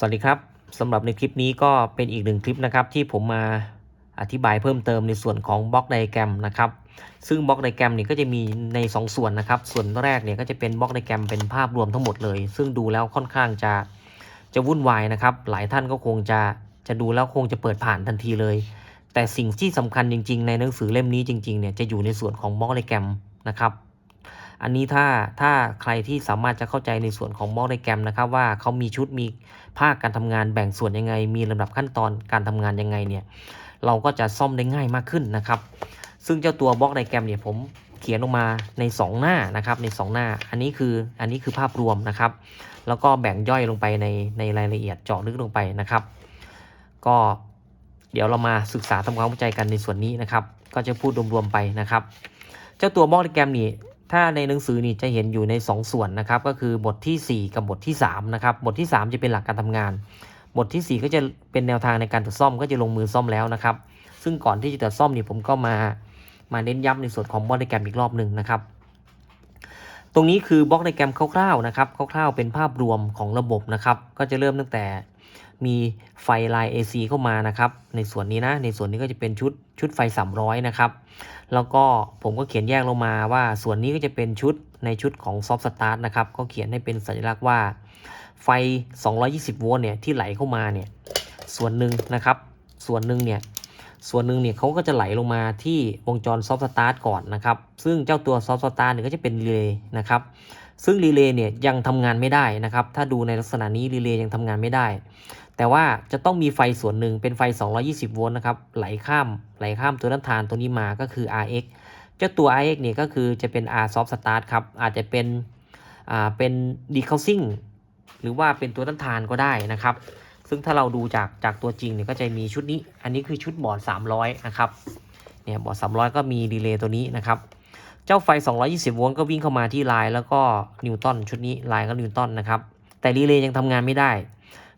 สวัสดีครับสำหรับในคลิปนี้ก็เป็นอีกหนึ่งคลิปนะครับที่ผมมาอธิบายเพิ่มเติมในส่วนของบล็อกไดแกรมนะครับซึ่งบล็อกไดแกรมเนี่ยก็จะมีใน 2 ส่วนนะครับส่วนแรกเนี่ยก็จะเป็นบล็อกไดแกรมเป็นภาพรวมทั้งหมดเลย ซึ่งดูแล้วค่อนข้างจะจะวุ่นวายนะครับหลายท่านก็คงจะจะดูแล้วคงจะเปิดผ่านทันทีเลย แต่สิ่งที่สำคัญจริง ๆ ในหนังสือเล่มนี้จริงๆเนี่ยจะอยู่ในส่วนของบล็อกไดแกรมนะครับ อันนี้ถ้าถ้าใครที่สามารถจะเข้าใจในส่วนของบล็อกไดแกรมนะครับว่าเขามีชุดมีภาคการทำงานแบ่งส่วนยังไง มีลำดับขั้นตอนการทำงานยังไงเนี่ยเราก็จะซ่อมได้ง่ายมากขึ้นนะครับ ซึ่งเจ้าตัวบล็อกไดแกรมเนี่ยผมเขียนออกมาใน 2 หน้านะครับใน 2 หน้า อันนี้คืออันนี้คือภาพรวมนะครับ แล้วก็แบ่งย่อยลงไปในในรายละเอียดเจาะลึกลงไปนะครับ ก็เดี๋ยวเรามาศึกษาทำความเข้าใจกันในส่วนนี้นะครับ ก็จะพูดรวมๆไปนะครับ เจ้าตัวบล็อกไดแกรมนี่ ถ้าในหนังสือนี่จะเห็นอยู่ใน 2 ส่วนนะครับ ก็คือบทที่ 4 กับบทที่3นะครับบทที่ 3 จะเป็นหลักการทำงาน บทที่ 4 ก็จะเป็นแนวทางในการตรวจซ่อมก็จะลงมือซ่อมแล้วนะครับ ซึ่งก่อนที่จะตรวจซ่อมนี่ผมก็มามาเน้นย้ำในส่วนของบล็อกไดแกรมอีกรอบหนึ่งนะครับ ตรงนี้คือบล็อกไดแกรมคร่าวๆนะครับคร่าวๆเป็นภาพรวมของระบบนะครับ ก็จะเริ่มตั้งแต่ มีไฟลาย AC เข้ามานะครับในส่วนนี้นะ ในส่วนนี้ก็จะเป็นชุดชุดไฟ 300 นะครับ แล้วก็ผมก็เขียนแยกลงมาว่าส่วนนี้ก็จะเป็นชุดในชุดของซอฟต์สตาร์ทนะครับ ก็เขียนให้เป็นสัญลักษณ์ว่าไฟ 220 โวลต์เนี่ยที่ไหลเข้ามาเนี่ยส่วนหนึ่งนะครับ ส่วนหนึ่งเนี่ยส่วนหนึ่งเนี่ยเขาก็จะไหลลงมาที่วงจรซอฟต์สตาร์ทก่อนนะครับ ซึ่งเจ้าตัวซอฟต์สตาร์ทเนี่ยก็จะเป็นรีเลย์นะครับ ซึ่งรีเลย์เนี่ยยังทำงานไม่ได้นะครับ ถ้าดูในลักษณะนี้รีเลย์ยังทำงานไม่ได้ แต่ว่าจะต้องมีไฟส่วนหนึ่งเป็นไฟ 220 โวลต์นะครับไหลข้ามไหลข้ามตัวน้ำทานตัวนี้มาก็คือ RX เจ้าตัว RX เนี่ยก็คือจะเป็น R soft start ครับอาจจะเป็นอ่าเป็น decoupling หรือว่าเป็นตัวต้านทานก็ได้นะครับ ซึ่งถ้าเราดูจากจากตัวจริงเนี่ยก็จะมีชุดนี้ อันนี้คือชุดบอร์ด 300 นะครับเนี่ยบอร์ด 300 ก็มีดีเลย์ตัวนี้นะครับ เจ้าไฟ 220 โวลต์ก็วิ่งเข้ามาที่ไลน์แล้วก็นิวตันชุดนี้ไลน์ก็นิวตันนะครับ แต่รีเลย์ยังทำงานไม่ได้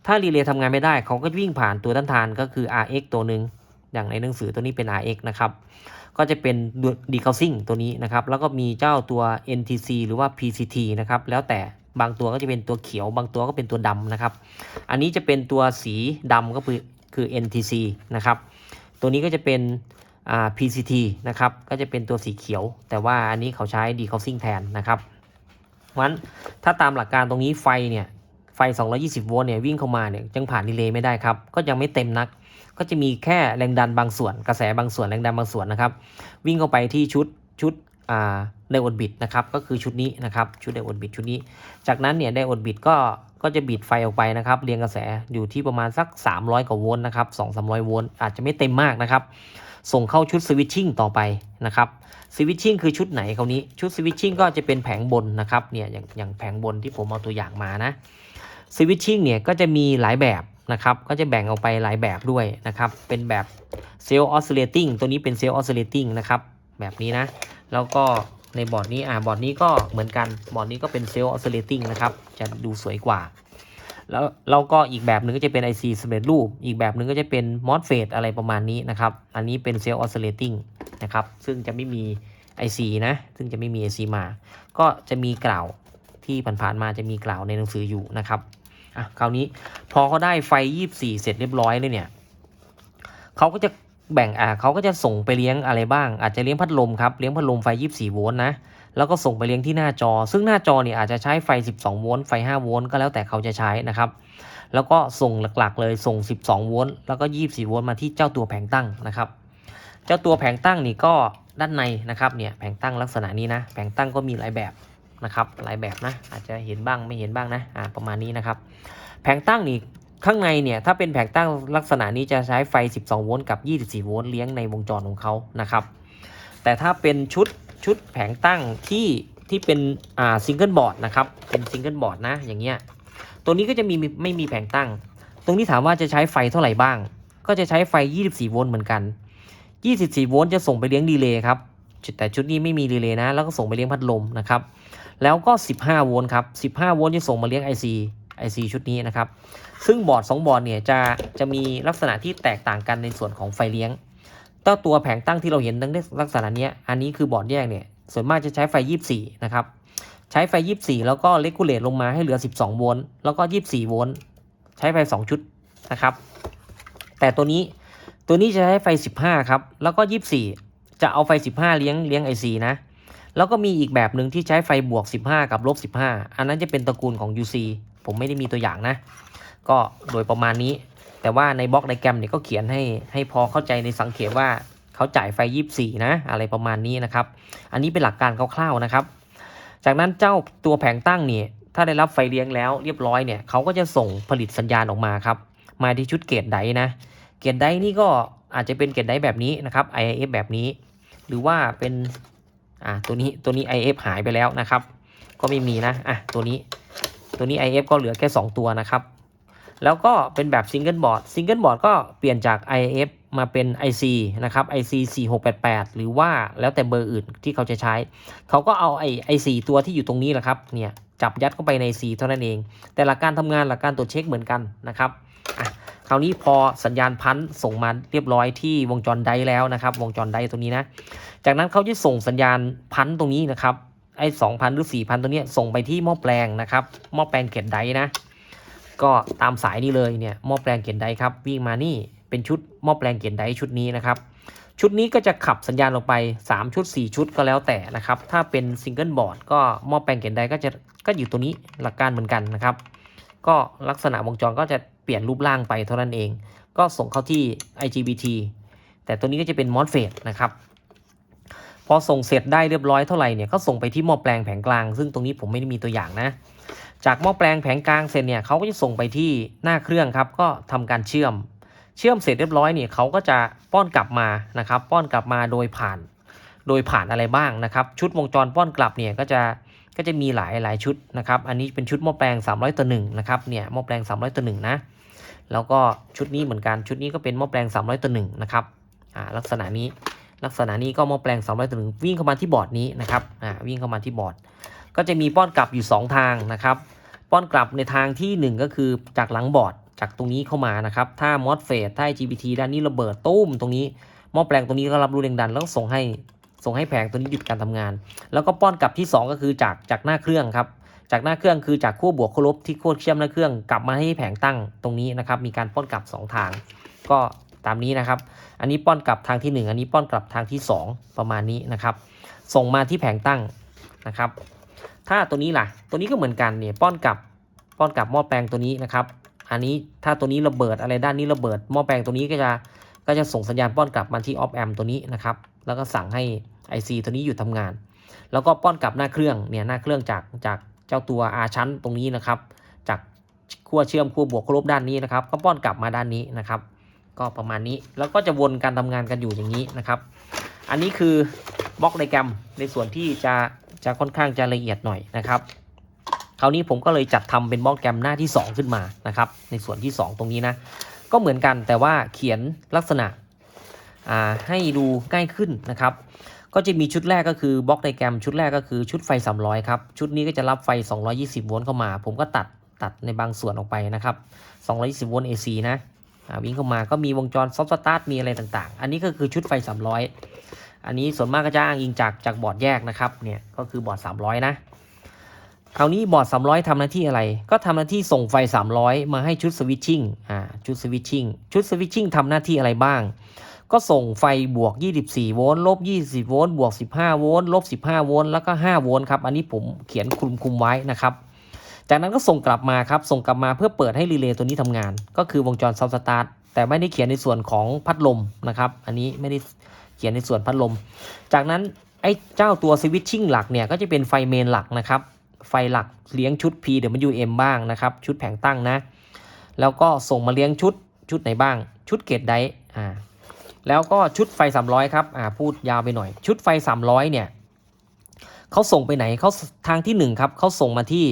ถ้ารีเลย์ทำงานไม่ได้เขาก็วิ่งผ่านตัวต้านทานก็คือ RX ตัวหนึ่งอย่างในหนังสือตัวนี้เป็น RX นะครับก็จะเป็น decoupling ตัวนี้นะครับ แล้วก็มีเจ้าตัว NTC หรือว่า PCT นะครับ แล้วแต่บางตัวก็จะเป็นตัวเขียว บางตัวก็เป็นตัวดำนะครับ อันนี้จะเป็นตัวสีดำก็คือคือ NTC นะครับ ตัวนี้ก็จะเป็น PCT นะครับ ก็จะเป็นตัวสีเขียว แต่ว่าอันนี้เขาใช้ decoupling แทนนะครับเพราะฉะนั้นถ้าตามหลักการตรงนี้ไฟเนี่ย ฟ 220 โวลต์เนี่ยวิ่งเข้ามาเนี่ยยังผ่านดีเลย์ไม่ได้ครับ ก็ยังไม่เต็มนัก ก็จะมีแค่แรงดันบางส่วน กระแสบางส่วนแรงดันบางส่วนนะครับ วิ่งเข้าไปที่ชุดชุดอ่าไดโอดบิดนะครับ ก็คือชุดนี้นะครับ ชุดไดโอดบิดชุดนี้ จากนั้นเนี่ยไดโอดบิดก็ก็จะบิดไฟออกไปนะครับ เรียงกระแสอยู่ที่ประมาณสัก 300 กว่าโวลต์นะครับ 2-300 โวลต์อาจจะไม่เต็มมากนะครับ ส่งเข้าชุดสวิตชิ่งต่อไปนะครับสวิตชิ่งคือชุดไหนคราวนี้ ชุดสวิตชิ่งก็จะเป็นแผงบนนะครับ เนี่ยอย่างอย่างแผงบนที่ผมเอาตัวอย่างมานะ สวิตชิ่งเนี่ยก็จะมีหลายแบบนะครับ ก็จะแบ่งออกไปหลายแบบด้วยนะครับ เป็นแบบเซลล์ออสซิเลติงตัวนี้เป็นเซลล์ออสซิเลติงนะครับ แบบนี้นะ แล้วก็ในบอร์ดนี้ อ่า บอร์ดนี้ก็เหมือนกัน บอร์ดนี้ก็เป็นเซลล์ออสซิเลติงนะครับ จะดูสวยกว่า แล้วเราก็อีกแบบหนึ่งก็จะเป็น IC สำเร็จรูป อีกแบบหนึ่งก็จะเป็น MOSFET อะไรประมาณนี้นะครับ อันนี้เป็นเซลล์ออสซิเลติงนะครับ ซึ่งจะไม่มี IC นะ ซึ่งจะไม่มี IC มา ก็จะมีกล่าวที่ผ่านๆมาจะมีกล่าวในหนังสืออยู่นะครับ อะคราวนี้พอเขาได้ไฟ24เสร็จเรียบร้อยเลยเนี่ยเขาก็จะแบ่งอ่าเขาก็จะส่งไปเลี้ยงอะไรบ้าง อาจจะเลี้ยงพัดลมครับเลี้ยงพัดลมไฟ24โวลต์นะแล้วก็ส่งไปเลี้ยงที่หน้าจอ ซึ่งหน้าจอเนี่ยอาจจะใช้ไฟ 12 โวลต์ไฟ 5 โวลต์ก็แล้วแต่เขาจะใช้นะครับ แล้วก็ส่งหลักๆ เลยส่ง 12 โวลต์แล้วก็ 24 โวลต์มาที่เจ้าตัวแผงตั้งนะครับ เจ้าตัวแผงตั้งนี่ก็ด้านในนะครับเนี่ยแผงตั้งลักษณะนี้นะแผงตั้งก็มีหลายแบบ นะครับหลายแบบนะอาจจะเห็นบ้างไม่เห็นบ้างนะอ่าประมาณนี้นะครับ แผงตั้งนี่ข้างในเนี่ยถ้าเป็นแผงตั้งลักษณะนี้จะใช้ไฟ 12 โวลต์กับ 24 โวลต์เลี้ยงในวงจรของเขานะครับ แต่ถ้าเป็นชุดชุดแผงตั้งที่ที่เป็นอ่าซิงเกิลบอร์ดนะครับเป็นซิงเกิลบอร์ดนะอย่างเงี้ยตัวนี้ก็จะมีไม่มีแผงตั้ง ตรงนี้ถามว่าจะใช้ไฟเท่าไหร่บ้าง ก็จะใช้ไฟ 24 โวลต์เหมือนกัน 24 โวลต์จะส่งไปเลี้ยงดีเลย์ครับแต่ชุดนี้ไม่มีดีเลย์นะ แล้วก็ส่งไปเลี้ยงพัดลมนะครับ แล้วก็ 15 โวลต์ครับ 15 โวลต์จะส่งมาเลี้ยง IC IC ชุดนี้นะครับ ซึ่งบอร์ด 2 บอร์ดเนี่ยจะจะมีลักษณะที่แตกต่างกันในส่วนของไฟเลี้ยงเจ้าตัวแผงตั้งที่เราเห็นตั้งลักษณะนี้อันนี้คือบอร์ดแยกเนี่ย ส่วนมากจะใช้ไฟ 24 นะครับ ใช้ไฟ 24 แล้วก็เลกูเลตลงมาให้เหลือ 12 โวลต์ แล้วก็ 24 โวลต์ ใช้ไฟ 2 ชุดนะครับ แต่ตัวนี้ ตัวนี้จะใช้ไฟ 15 ครับ แล้วก็ 24 จะเอาไฟ 15 เลี้ยงเลี้ยง IC นะ แล้วก็มีอีกแบบหนึ่งที่ใช้ไฟบวก 15 กับลบ15 อันนั้นจะเป็นตระกูลของ UC ผมไม่ได้มีตัวอย่างนะ ก็โดยประมาณนี้ แต่ว่าในบล็อกไดแกรมเนี่ยก็เขียนให้ให้พอเข้าใจในสังเกตว่าเขาจ่ายไฟ 24 นะ อะไรประมาณนี้นะครับ อันนี้เป็นหลักการคร่าวๆนะครับ จากนั้นเจ้าตัวแผงตั้งเนี่ยถ้าได้รับไฟเลี้ยงแล้วเรียบร้อยเนี่ยเขาก็จะส่งผลิตสัญญาณออกมาครับ มาที่ชุดเกตไดนะ เกตไดนี่ก็อาจจะเป็นเกตไดแบบนี้นะครับ IIF แบบนี้ หรือว่าเป็น อ่าตัวนี้ตัวนี้ IF หายไปแล้วนะครับ ก็ไม่มีนะอะตัวนี้ตัวนี้ IF ก็เหลือแค่ 2 ตัวนะครับ แล้วก็เป็นแบบซิงเกิลบอร์ดซิงเกิลบอร์ดก็เปลี่ยนจาก IF มาเป็น IC นะครับ IC 4688 หรือว่าแล้วแต่เบอร์อื่นที่เขาจะใช้ เขาก็เอาไอ้ไอสตัวที่อยู่ตรงนี้แหละครับเนี่ยจับยัดเข้าไปใน C เท่านั้นเอง แต่หลักการทำงานหลักการตรวจเช็คเหมือนกันนะครับอะ คราวนี้พอสัญญาณพันส่งมาเรียบร้อยที่วงจรไดแล้วนะครับ วงจรไดตรงนี้นะ จากนั้นเขาจะส่งสัญญาณพันตรงนี้นะครับไอ้สองพันหรือสี่พันตัวนี้ส่งไปที่หม้อแปลงนะครับหม้อแปลงเขียนไดนะ ก็ตามสายนี้เลยเนี่ยหม้อแปลงเขียนไดครับวิ่งมานี่เป็นชุดหม้อแปลงเขียนไดชุดนี้นะครับ ชุดนี้ก็จะขับสัญญาณลงไป 3 ชุด 4 ชุดก็แล้วแต่นะครับ ถ้าเป็นซิงเกิลบอร์ดก็หม้อแปลงเขียนไดก็จะก็อยู่ตัวนี้หลักการเหมือนกันนะครับ ก็ลักษณะวงจรก็จะ ปลี่ยนรูปร่างไปเท่านั้นเอง ก็ส่งเข้าที่ IGBT แต่ตัวนี้ก็จะเป็น MOSFET นะครับพอส่งเสร็จได้เรียบร้อยเท่าไหร่เนี่ยก็ส่งไปที่หม้อแปลงแผงกลาง ซึ่งตรงนี้ผมไม่ได้มีตัวอย่างนะ จากหม้อแปลงแผงกลางเสร็จเนี่ยเขาก็จะส่งไปที่หน้าเครื่องครับ ก็ทำการเชื่อม เชื่อมเสร็จเรียบร้อยเนี่ยเขาก็จะป้อนกลับมานะครับ ป้อนกลับมาโดยผ่าน โดยผ่านอะไรบ้างนะครับ ชุดวงจรป้อนกลับเนี่ยก็จะก็จะมีหลายหลายชุดนะครับ อันนี้เป็นชุดหม้อแปลง 300ต่อ1นะครับ เนี่ยหม้อแปลง 300ต่อ1นะ แล้วก็ชุดนี้เหมือนกันชุดนี้ก็เป็นหม้อแปลง 300ต่อ1นะครับอ่าลักษณะนี้ลักษณะนี้ก็หม้อแปลง 300ต่อ1วิ่งเข้ามาที่บอร์ดนี้นะครับอ่าวิ่งเข้ามาที่บอร์ด ก็จะมีป้อนกลับอยู่ 2 ทางนะครับ ป้อนกลับในทางทีหนึ่1 ก็คือจากหลังบอร์ดจากตรงนี้เข้ามานะครับ ถ้ามอสเฟสถ้า GPT ด้านนี้ระเบิดตุ้มตรงนี้หม้อแปลงตรงนี้ก็รับรู้แรงดันแล้วส่งให้ส่งให้แผงตัวนี้หยุดการทำงาน แล้วก็ป้อนกลับที่ 2 ก็คือจากจากหน้าเครื่องครับ จากหน้าเครื่องคือจากขั้วบวกขั้วลบที่ขั้วเชื่อมหน้าเครื่องกลับมาให้แผงตั้งตรงนี้นะครับ มีการป้อนกลับ 2 ทาง ก็ตามนี้นะครับ อันนี้ป้อนกลับทางที่ 1 อันนี้ป้อนกลับทางที่ 2 ประมาณนี้นะครับ ส่งมาที่แผงตั้งนะครับ ถ้าตัวนี้ล่ะ ตัวนี้ก็เหมือนกันเนี่ยป้อนกลับป้อนกลับหม้อแปลงตัวนี้นะครับ อันนี้ถ้าตัวนี้ระเบิดอะไรด้านนี้ระเบิดหม้อแปลงตัวนี้ก็จะก็จะส่งสัญญาณป้อนกลับมาที่ออฟแอมตัวนี้นะครับ แล้วก็สั่งให้ IC ตัวนี้หยุดทำงาน แล้วก็ป้อนกลับหน้าเครื่องเนี่ยหน้าเครื่องจากจาก เจ้าตัว R ชั้นตรงนี้นะครับ จากขั้วเชื่อมขั้วบวกขั้วลบด้านนี้นะครับ ก็ป้อนกลับมาด้านนี้นะครับ ก็ประมาณนี้แล้วก็จะวนการทำงานกันอยู่อย่างนี้นะครับ อันนี้คือบล็อกไดแกรมในส่วนที่จะจะค่อนข้างจะละเอียดหน่อยนะครับคราวนี้ผมก็เลยจัดทำเป็นบล็อกแกรมหน้าที่ 2 ขึ้นมานะครับ ในส่วนที่ 2 ตรงนี้นะก็เหมือนกันแต่ว่าเขียนลักษณะให้ดูง่ายขึ้นนะครับ ก็จะมีชุดแรกก็คือบล็อกไดแกรมชุดแรกก็คือชุดไฟ 300 ครับ ชุดนี้ก็จะรับไฟ 220 โวลต์เข้ามา ผมก็ตัดตัดในบางส่วนออกไปนะครับ 220 โวลต์ AC นะวิ่งเข้ามาก็มีวงจรซอฟต์สตาร์ทมีอะไรต่างๆ อันนี้ก็คือชุดไฟ 300 อันนี้ส่วนมากก็จะอ้างอิงจากจากบอร์ดแยกนะครับเนี่ยก็คือบอร์ด 300 นะคราวนี้บอร์ด 300ทำหน้าที่อะไร ก็ทำหน้าที่ส่งไฟ 300 มาให้ชุดสวิตชิ่งอ่าชุดสวิตชิ่งชุดสวิตชิ่งทำหน้าที่อะไรบ้าง ก็ส่งไฟบวก 24 โวลต์ลบ 20 โวลต์บวก 15 โวลต์ลบ 15 โวลต์แล้วก็ 5 โวลต์ครับ อันนี้ผมเขียนคลุมคุมไว้นะครับ จากนั้นก็ส่งกลับมาครับ ส่งกลับมาเพื่อเปิดให้รีเลย์ตัวนี้ทำงาน ก็คือวงจรซับสตาร์ทแต่ไม่ได้เขียนในส่วนของพัดลมนะครับ อันนี้ไม่ได้เขียนในส่วนพัดลม จากนั้นไอ้เจ้าตัวสวิตชิ่งหลักเนี่ยก็จะเป็นไฟเมนหลักนะครับ ไฟหลักเลี้ยงชุด PWM บ้างนะครับ ชุดแผงตั้งนะ แล้วก็ส่งมาเลี้ยงชุดชุดไหนบ้าง ชุดเกตไดอ่า แล้วก็ชุดไฟ 300 ครับอ่าพูดยาวไปหน่อย ชุดไฟ 300 เนี่ยเขาส่งไปไหนเขาทางที่ 1 ครับเขาส่งมาที่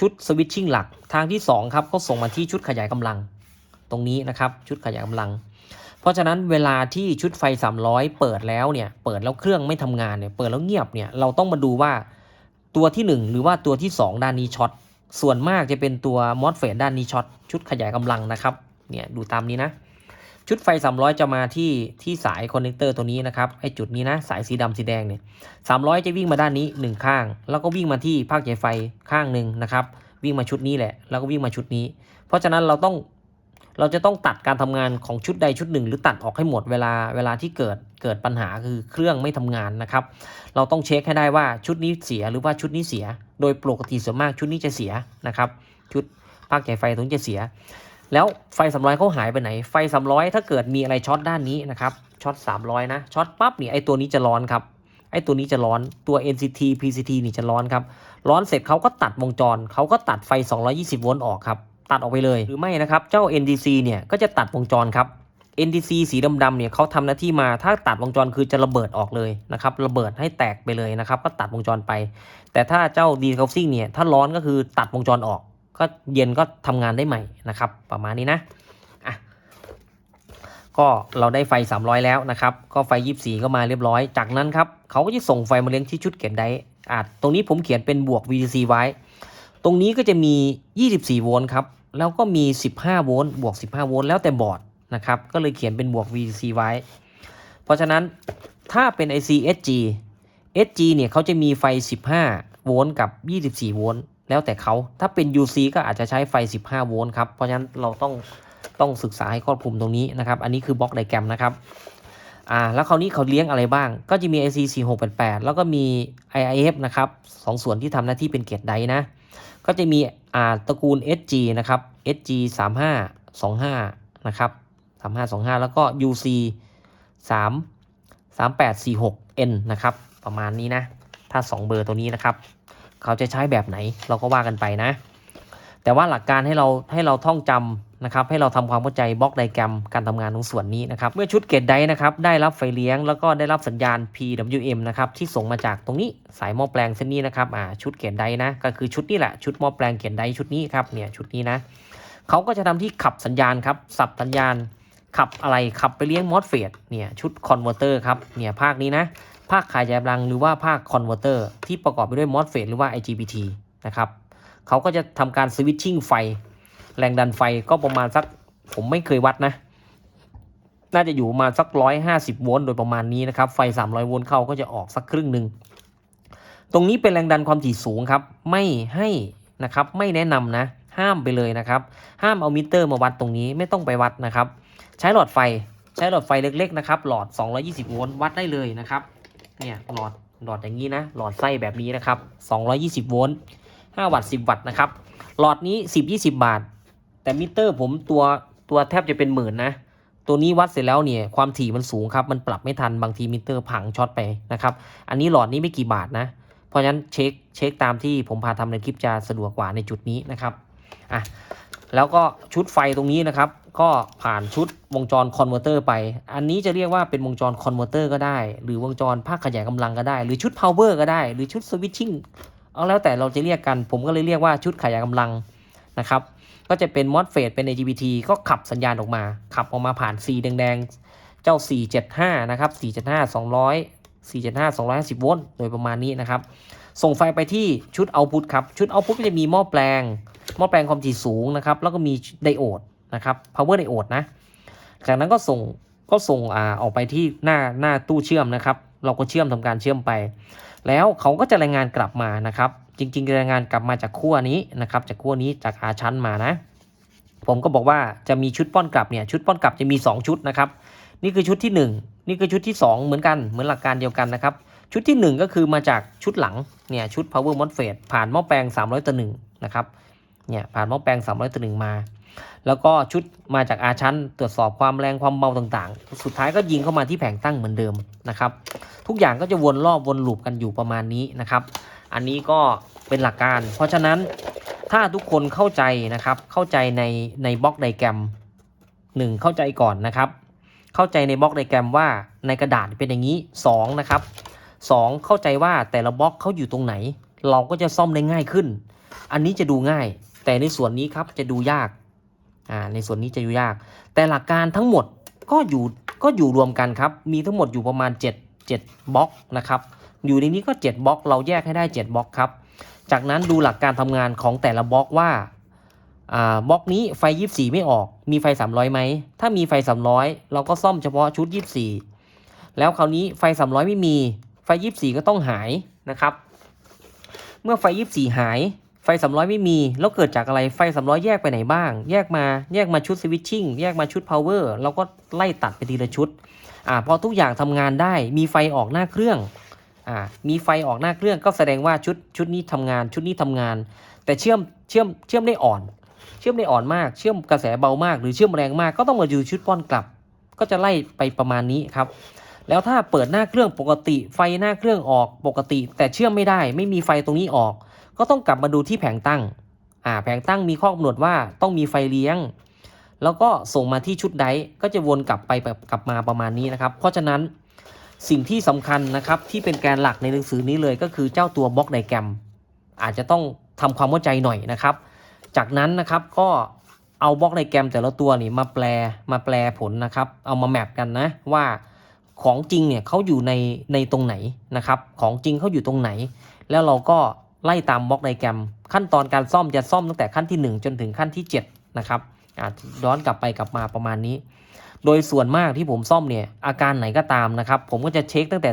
ชุดสวิตชิ่งหลัก ทางที่ 2 ครับเขาส่งมาที่ชุดขยายกำลัง ตรงนี้นะครับชุดขยายกำลัง เพราะฉะนั้นเวลาที่ชุดไฟ 300 เปิดแล้วเนี่ยเปิดแล้วเครื่องไม่ทำงานเนี่ยเปิดแล้วเงียบเนี่ยเราต้องมาดูว่าตัวที่ 1 หรือว่าตัวที่ 2 ด้านนี้ช็อตส่วนมากจะเป็นตัวมอสเฟตด้านนี้ช็อตชุดขยายกำลังนะครับเนี่ยดูตามนี้นะ ชุดไฟ 300 จะมาที่ที่สายคอนเนคเตอร์ตัวนี้นะครับไอจุดนี้นะสายสีดำสีแดงเนี่ย300จะวิ่งมาด้านนี้ 1 ข้าง แล้วก็วิ่งมาที่ภาคใยไฟข้างหนึ่งนะครับวิ่งมาชุดนี้แหละ แล้วก็วิ่งมาชุดนี้ เพราะฉะนั้นเราต้องเราจะต้องตัดการทำงานของชุดใดชุดหนึ่ง หรือตัดออกให้หมดเวลาเวลาที่เกิดเกิดปัญหาคือเครื่องไม่ทำงานนะครับ เราต้องเช็คให้ได้ว่าชุดนี้เสียหรือว่าชุดนี้เสีย โดยปกติส่วนมากชุดนี้จะเสียนะครับ ชุดภาคใหญ่ไฟตรงจะเสีย แล้วไฟ300เขาหายไปไหน ไฟ300ถ้าเกิดมีอะไรช็อตด้านนี้นะครับช็อต300 นะช็อตปั๊บนี่ไอตัวนี้จะร้อนครับไอตัวนี้จะร้อนตัว NCT PCT นี่จะร้อนครับ ร้อนเสร็จเขาก็ตัดวงจรเขาก็ตัดไฟ 220 โวลต์ออกครับ ตัดออกไปเลยหรือไม่นะครับ เจ้า NDC เนี่ยก็จะตัดวงจรครับ NDC สีดำๆเนี่ยเขาทำหน้าที่มาถ้าตัดวงจรคือจะระเบิดออกเลยนะครับระเบิดให้แตกไปเลยนะครับ ก็ตัดวงจรไป แต่ถ้าเจ้า d e c o u p l i n g เนี่ยถ้าร้อนก็คือตัดวงจรออก ก็เย็นก็ทำงานได้ใหม่นะครับ ประมาณนี้นะอะก็เราได้ไฟ 300 แล้วนะครับ ก็ไฟ 24 ก็มาเรียบร้อย จากนั้นครับเขาก็จะส่งไฟมาเลี้ยงที่ชุดเก็บได้อาจตรงนี้ผมเขียนเป็นบวก VDC ไว้ ตรงนี้ก็จะมี 24 โวลต์ครับ แล้วก็มี 15 โวลต์บวก 15 โวลต์แล้วแต่บอร์ดนะครับ ก็เลยเขียนเป็นบวก VDC ไว้ เพราะฉะนั้นถ้าเป็น IC SG SG เนี่ยเขาจะมีไฟ 15 โวลต์กับ 24 โวลต์ แล้วแต่เขาถ้าเป็น UC ก็อาจจะใช้ไฟ 15 โวลต์ครับ เพราะฉะนั้นเราต้องต้องศึกษาให้ครอบคลุมตรงนี้นะครับ อันนี้คือบล็อกไดแกรมนะครับอ่าแล้วคราวนี้เขาเลี้ยงอะไรบ้าง ก็จะมี IC 4688 แล้วก็มี IIF นะครับสองส่วนที่ทำหน้าที่เป็นเกตไดนะ ก็จะมีอ่าตระกูล SG นะครับ SG 3525 นะครับ 3525 แล้วก็ UC 3 3846N นะครับ ประมาณนี้นะ ถ้า 2 เบอร์ตัวนี้นะครับ เขาจะใช้แบบไหนเราก็ว่ากันไปนะ แต่ว่าหลักการให้เราให้เราท่องจำนะครับให้เราทำความเข้าใจบล็อกไดแกรมการทำงานของส่วนนี้นะครับเมื่อชุดเกตไดนะครับได้รับไฟเลี้ยง แล้วก็ได้รับสัญญาณ PWM นะครับที่ส่งมาจากตรงนี้สายหม้อแปลงเส้นนี้นะครับอ่าชุดเกตไดนะก็คือชุดนี้แหละชุดหม้อแปลงเกตไดชุดนี้ครับเนี่ยชุดนี้นะเขาก็จะทำที่ขับสัญญาณครับสับสัญญาณขับอะไรขับไปเลี้ยงมอสเฟตเนี่ยชุดคอนเวอร์เตอร์ครับเนี่ยภาคนี้นะาคขายายกำลังหรือว่าภาคคอนเวอร์เตอร์ที่ประกอบไปด้วยมอสเฟตหรือว่า IGBT นะครับเขาก็จะทำการสวิตชิ่งไฟ แรงดันไฟก็ประมาณสักผมไม่เคยวัดนะ น่าจะอยู่ประมาณสักร้อยห้าสิบโวลต์โดยประมาณนี้นะครับ ไฟสามร้อยโวลต์เข้าก็จะออกสักครึ่งหนึ่ง ตรงนี้เป็นแรงดันความถี่สูงครับ ไม่ให้นะครับไม่แนะนำนะ ห้ามไปเลยนะครับ ห้ามเอามิเตอร์มาวัดตรงนี้ไม่ต้องไปวัดนะครับ ใช้หลอดไฟใช้หลอดไฟเล็กๆนะครับ หลอด 220 โวลต์วัดได้เลยนะครับ เนี่ยหลอดหลอดอย่างนี้นะ หลอดไส้แบบนี้นะครับ 220 โวลต์ 5 วัตต์ 10 วัตต์นะครับ หลอดนี้ 10-20 บาท แต่มิเตอร์ผมตัวตัวแทบจะเป็นหมื่นนะ ตัวนี้วัดเสร็จแล้วเนี่ยความถี่มันสูงครับ มันปรับไม่ทันบางทีมิเตอร์พังช็อตไปนะครับ อันนี้หลอดนี้ไม่กี่บาทนะ เพราะฉะนั้นเช็คเช็คตามที่ผมพาทำในคลิปจะสะดวกกว่าในจุดนี้นะครับ อะ แล้วก็ชุดไฟตรงนี้นะครับ ก็ผ่านชุดวงจรคอนเวอร์เตอร์ไป อันนี้จะเรียกว่าเป็นวงจรคอนเวอร์เตอร์ก็ได้ หรือวงจรภาคขยายกำลังก็ได้ หรือชุดพาวเวอร์ก็ได้ หรือชุดสวิตชิ่งเอาแล้วแต่เราจะเรียกกัน ผมก็เลยเรียกว่าชุดขยายกำลังนะครับ ก็จะเป็นมอสเฟตเป็น AGBT ก็ขับสัญญาณออกมา ขับออกมาผ่าน C แดงๆ เจ้า 475 นะครับ 475 200 475 250 โวลต์โดยประมาณนี้นะครับ ส่งไฟไปที่ชุดเอาพุตครับ ชุดเอาพุตก็จะมีหม้อแปลง หม้อแปลงความถี่สูงนะครับ แล้วก็มีไดโอด นะครับ power diode นะ จากนั้นก็ส่งก็ส่งอ่าออกไปที่หน้าหน้าตู้เชื่อมนะครับ เราก็เชื่อมทำการเชื่อมไป แล้วเขาก็จะรายงานกลับมานะครับ จริงๆรายงานกลับมาจากขั้วนี้นะครับ จากขั้วนี้จากอาชั้นมานะ ผมก็บอกว่าจะมีชุดป้อนกลับเนี่ยชุดป้อนกลับจะมี 2 ชุดนะครับ นี่คือชุดที่ 1 นี่คือชุดที่ 2 เหมือนกันเหมือนหลักการเดียวกันนะครับชุดที่ 1 ก็คือมาจากชุดหลังเนี่ยชุด power MOSFET ผ่านหม้อแปลง 300ต่อ1นะครับเนี่ยผ่านหม้อแปลง 300ต่อ1มา แล้วก็ชุดมาจากอาชั้น ตรวจสอบความแรงความเบาต่างๆ สุดท้ายก็ยิงเข้ามาที่แผงตั้งเหมือนเดิมนะครับ ทุกอย่างก็จะวนรอบวนลูปกันอยู่ประมาณนี้นะครับ อันนี้ก็เป็นหลักการ เพราะฉะนั้นถ้าทุกคนเข้าใจนะครับ เข้าใจในในบล็อกไดแกรมหนึ่งเข้าใจก่อนนะครับ เข้าใจในบล็อกไดแกรมว่าในกระดาษเป็นอย่างนี้สองนะครับสองเข้าใจว่าแต่ละบล็อกเขาอยู่ตรงไหน เราก็จะซ่อมได้ง่ายขึ้น อันนี้จะดูง่าย แต่ในส่วนนี้ครับจะดูยาก อ่าในส่วนนี้จะดูยาก แต่หลักการทั้งหมดก็อยู่ก็อยู่รวมกันครับ มีทั้งหมดอยู่ประมาณ 7 7บล็อกนะครับ อยู่ในนี้ก็ 7บล็อก เราแยกให้ได้ 7บล็อกครับ จากนั้นดูหลักการทำงานของแต่ละบล็อกว่าอ่าบล็อกนี้ไฟ 24 ไม่ออก มีไฟ 300ไหม ถ้ามีไฟ 300 เราก็ซ่อมเฉพาะชุด 24 แล้วคราวนี้ไฟ 300 ไม่มี ไฟ 24 ก็ต้องหายนะครับ เมื่อไฟ 24 หาย ไฟไฟ300ไม่มี แล้วเกิดจากอะไรไฟ300แยกไปไหนบ้าง แยกมาแยกมาชุดสวิตชิ่งแยกมาชุดพาวเวอร์เราก็ไล่ตัดไปทีละชุดอ่าพอทุกอย่างทำงานได้มีไฟออกหน้าเครื่องอ่ามีไฟออกหน้าเครื่องก็แสดงว่าชุดชุดนี้ทำงานชุดนี้ทำงาน แต่เชื่อมเชื่อมเชื่อมได้อ่อน เชื่อมได้อ่อนมาก เชื่อมกระแสเบามาก หรือเชื่อมแรงมากก็ต้องมาดูชุดป้อนกลับ ก็จะไล่ไปประมาณนี้ครับแล้วถ้าเปิดหน้าเครื่องปกติ ไฟหน้าเครื่องออกปกติ แต่เชื่อมไม่ได้ ไม่มีไฟตรงนี้ออก ก็ต้องกลับมาดูที่แผงตั้งอ่าแผงตั้งมีข้อกำหนดว่าต้องมีไฟเลี้ยง แล้วก็ส่งมาที่ชุดไดก็จะวนกลับไปกลับมาประมาณนี้นะครับ เพราะฉะนั้นสิ่งที่สำคัญนะครับที่เป็นแกนหลักในหนังสือนี้เลยก็คือเจ้าตัวบล็อกไดแกรม อาจจะต้องทำความเข้าใจหน่อยนะครับ จากนั้นนะครับก็เอาบล็อกไดแกรมแต่ละตัวนี่มาแปลมาแปลผลนะครับ เอามาแมปกันนะว่าของจริงเนี่ยเขาอยู่ในในตรงไหนนะครับ ของจริงเขาอยู่ตรงไหน แล้วเราก็ ไล่ตามบล็อกไดแกรม ขั้นตอนการซ่อมจะซ่อมตั้งแต่ขั้นที่ 1 จนถึงขั้นที่ 7 นะครับย้อนกลับไปกลับมาประมาณนี้ โดยส่วนมากที่ผมซ่อมเนี่ยอาการไหนก็ตามนะครับ ผมก็จะเช็คตั้งแต่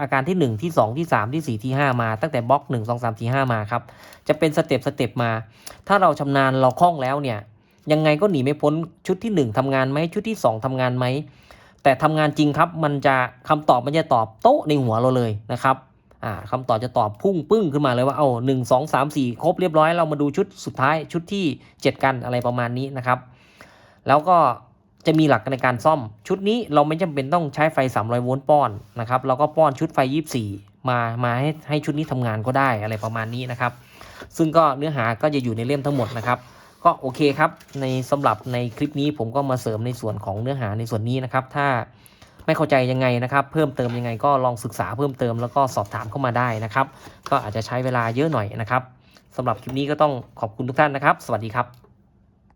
อาการที่ 1 ที่ 2 ที่ 3 ที่ 4 ที่ 5 มาตั้งแต่บล็อก 1 2 3 4 5 มาครับ จะเป็นสเต็ปสเต็ปมา ถ้าเราชำนาญเราคล่องแล้วเนี่ยยังไงก็หนีไม่พ้นชุดที่ 1ทำงานไหมชุดที่ 2ทำงานไหมแต่ทำงานจริงครับมันจะคำตอบมันจะตอบโต๊ะในหัวเราเลยนะครับ อ่าคำตอบจะตอบพุ่งปึ้งขึ้นมาเลยว่าเอาหนึ่งสองสามสี่ครบเรียบร้อยเรามาดูชุดสุดท้ายชุดที่ 7 กันอะไรประมาณนี้นะครับ แล้วก็จะมีหลักในการซ่อมชุดนี้เราไม่จำเป็นต้องใช้ไฟ 300 โวลต์ป้อนนะครับเราก็ป้อนชุดไฟ 24 มามาให้ให้ชุดนี้ทำงานก็ได้อะไรประมาณนี้นะครับ ซึ่งก็เนื้อหาก็จะอยู่ในเล่มทั้งหมดนะครับ ก็โอเคครับในสำหรับในคลิปนี้ผมก็มาเสริมในส่วนของเนื้อหาในส่วนนี้นะครับ ถ้า ไม่เข้าใจยังไงนะครับ เพิ่มเติมยังไงก็ลองศึกษาเพิ่มเติมแล้วก็สอบถามเข้ามาได้นะครับ ก็อาจจะใช้เวลาเยอะหน่อยนะครับสำหรับคลิปนี้ก็ต้องขอบคุณทุกท่านนะครับ สวัสดีครับ